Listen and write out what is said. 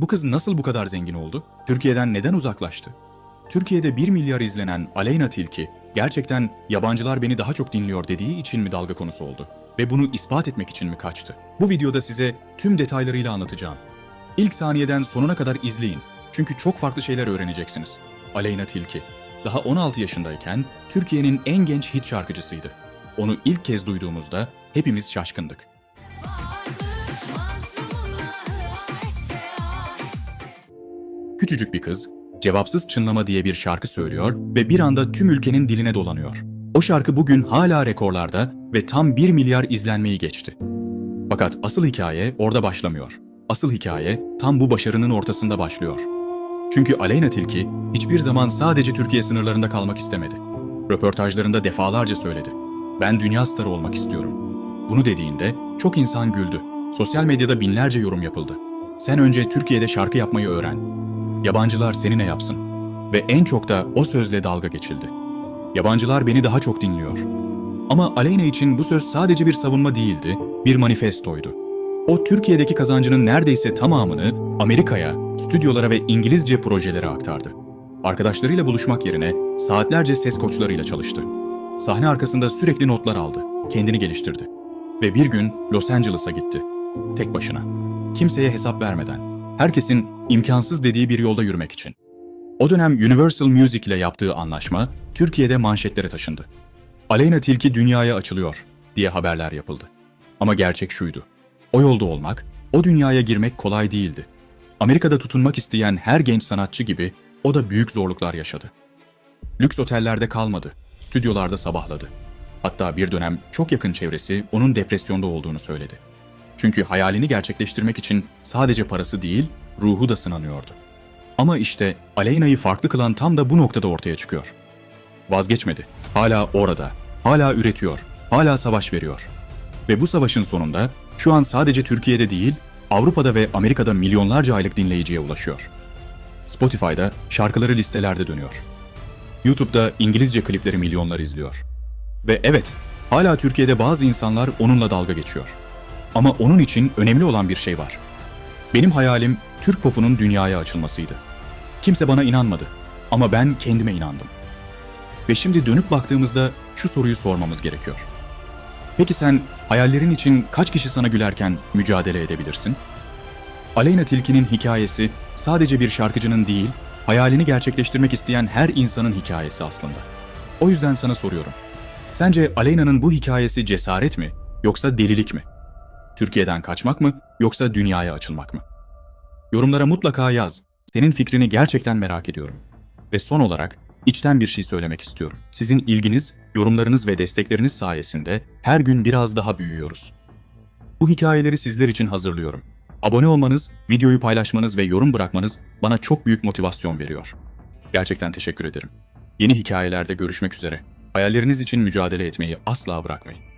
Bu kız nasıl bu kadar zengin oldu? Türkiye'den neden uzaklaştı? Türkiye'de 1 milyar izlenen Aleyna Tilki gerçekten yabancılar beni daha çok dinliyor dediği için mi dalga konusu oldu? Ve bunu ispat etmek için mi kaçtı? Bu videoda size tüm detaylarıyla anlatacağım. İlk saniyeden sonuna kadar izleyin. Çünkü çok farklı şeyler öğreneceksiniz. Aleyna Tilki. Daha 16 yaşındayken Türkiye'nin en genç hit şarkıcısıydı. Onu ilk kez duyduğumuzda hepimiz şaşkındık. Küçücük bir kız, Cevapsız Çınlama diye bir şarkı söylüyor ve bir anda tüm ülkenin diline dolanıyor. O şarkı bugün hala rekorlarda ve tam 1 milyar izlenmeyi geçti. Fakat asıl hikaye orada başlamıyor. Asıl hikaye tam bu başarının ortasında başlıyor. Çünkü Aleyna Tilki hiçbir zaman sadece Türkiye sınırlarında kalmak istemedi. Röportajlarında defalarca söyledi. Ben dünya starı olmak istiyorum. Bunu dediğinde çok insan güldü. Sosyal medyada binlerce yorum yapıldı. Sen önce Türkiye'de şarkı yapmayı öğren. Yabancılar seninle yapsın. Ve en çok da o sözle dalga geçildi. Yabancılar beni daha çok dinliyor. Ama Aleyna için bu söz sadece bir savunma değildi, bir manifestoydu. O Türkiye'deki kazancının neredeyse tamamını Amerika'ya, stüdyolara ve İngilizce projelere aktardı. Arkadaşlarıyla buluşmak yerine saatlerce ses koçlarıyla çalıştı. Sahne arkasında sürekli notlar aldı, kendini geliştirdi. Ve bir gün Los Angeles'a gitti. Tek başına. Kimseye hesap vermeden. Herkesin imkansız dediği bir yolda yürümek için. O dönem Universal Music ile yaptığı anlaşma Türkiye'de manşetlere taşındı. Aleyna Tilki dünyaya açılıyor diye haberler yapıldı. Ama gerçek şuydu. O yolda olmak, o dünyaya girmek kolay değildi. Amerika'da tutunmak isteyen her genç sanatçı gibi o da büyük zorluklar yaşadı. Lüks otellerde kalmadı, stüdyolarda sabahladı. Hatta bir dönem çok yakın çevresi onun depresyonda olduğunu söyledi. Çünkü hayalini gerçekleştirmek için sadece parası değil, ruhu da sınanıyordu. Ama işte Aleyna'yı farklı kılan tam da bu noktada ortaya çıkıyor. Vazgeçmedi. Hala orada. Hala üretiyor. Hala savaş veriyor. Ve bu savaşın sonunda şu an sadece Türkiye'de değil, Avrupa'da ve Amerika'da milyonlarca aylık dinleyiciye ulaşıyor. Spotify'da şarkıları listelerde dönüyor. YouTube'da İngilizce klipleri milyonlar izliyor. Ve evet, hala Türkiye'de bazı insanlar onunla dalga geçiyor. Ama onun için önemli olan bir şey var. Benim hayalim Türk popunun dünyaya açılmasıydı. Kimse bana inanmadı ama ben kendime inandım. Ve şimdi dönüp baktığımızda şu soruyu sormamız gerekiyor. Peki sen hayallerin için kaç kişi sana gülerken mücadele edebilirsin? Aleyna Tilki'nin hikayesi sadece bir şarkıcının değil, hayalini gerçekleştirmek isteyen her insanın hikayesi aslında. O yüzden sana soruyorum. Sence Aleyna'nın bu hikayesi cesaret mi yoksa delilik mi? Türkiye'den kaçmak mı yoksa dünyaya açılmak mı? Yorumlara mutlaka yaz. Senin fikrini gerçekten merak ediyorum. Ve son olarak içten bir şey söylemek istiyorum. Sizin ilginiz, yorumlarınız ve destekleriniz sayesinde her gün biraz daha büyüyoruz. Bu hikayeleri sizler için hazırlıyorum. Abone olmanız, videoyu paylaşmanız ve yorum bırakmanız bana çok büyük motivasyon veriyor. Gerçekten teşekkür ederim. Yeni hikayelerde görüşmek üzere. Hayalleriniz için mücadele etmeyi asla bırakmayın.